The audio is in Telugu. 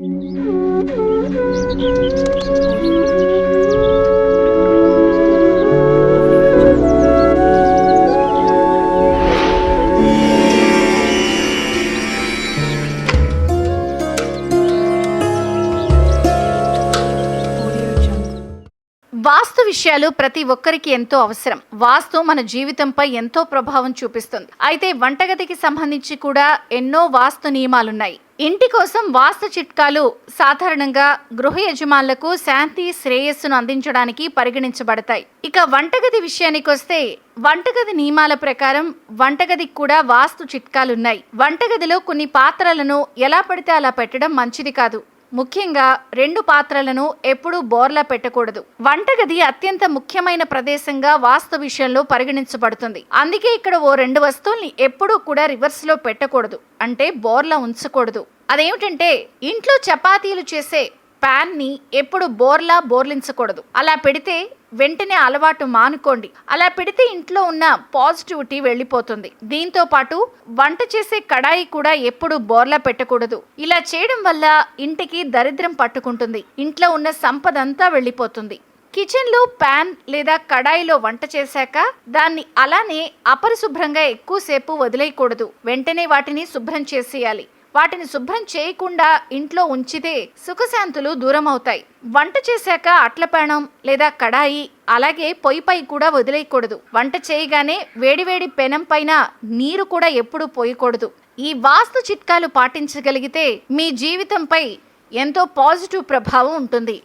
うん。వాస్తు విషయాలు ప్రతి ఒక్కరికి ఎంతో అవసరం. వాస్తు మన జీవితంపై ఎంతో ప్రభావం చూపిస్తుంది. అయితే వంటగదికి సంబంధించి కూడా ఎన్నో వాస్తు నియమాలున్నాయి. ఇంటి కోసం వాస్తు చిట్కాలు సాధారణంగా గృహ యజమానులకు శాంతి శ్రేయస్సును అందించడానికి పరిగణించబడతాయి. ఇక వంటగది విషయానికి వస్తే వంటగది నియమాల ప్రకారం వంటగదికి కూడా వాస్తు చిట్కాలున్నాయి. వంటగదిలో కొన్ని పాత్రలను ఎలా పడితే అలా పెట్టడం మంచిది కాదు. ముఖ్యంగా రెండు పాత్రలను ఎప్పుడూ బోర్లా పెట్టకూడదు. వంటగది అత్యంత ముఖ్యమైన ప్రదేశంగా వాస్తు విషయంలో పరిగణించబడుతుంది. అందుకే ఇక్కడ ఓ రెండు వస్తువుల్ని ఎప్పుడూ కూడా రివర్స్లో పెట్టకూడదు. అంటే బోర్లా ఉంచకూడదు. అదేమిటంటే ఇంట్లో చపాతీలు చేసే ప్యాన్ని ఎప్పుడు బోర్లా బోర్లించకూడదు. అలా పెడితే వెంటనే అలవాటు మానుకోండి. అలా పెడితే ఇంట్లో ఉన్న పాజిటివిటీ వెళ్ళిపోతుంది. దీంతో పాటు వంట చేసే కడాయి కూడా ఎప్పుడు బోర్లా పెట్టకూడదు. ఇలా చేయడం వల్ల ఇంటికి దరిద్రం పట్టుకుంటుంది. ఇంట్లో ఉన్న సంపద అంతా వెళ్ళిపోతుంది. కిచెన్లో ప్యాన్ లేదా కడాయిలో వంట చేశాక దాన్ని అలానే అపరిశుభ్రంగా ఎక్కువసేపు వదిలేయకూడదు. వెంటనే వాటిని శుభ్రం చేసేయాలి. వాటిని శుభ్రం చేయకుండా ఇంట్లో ఉంచితే సుఖశాంతులు దూరం అవుతాయి వంట చేశాక అట్లపేణం లేదా కడాయి అలాగే పొయ్యిపై కూడా వదిలేయకూడదు. వంట చేయగానే వేడివేడి పెనం పైన నీరు కూడా ఎప్పుడూ పోయకూడదు. ఈ వాస్తు చిట్కాలు పాటించగలిగితే మీ జీవితంపై ఎంతో పాజిటివ్ ప్రభావం ఉంటుంది.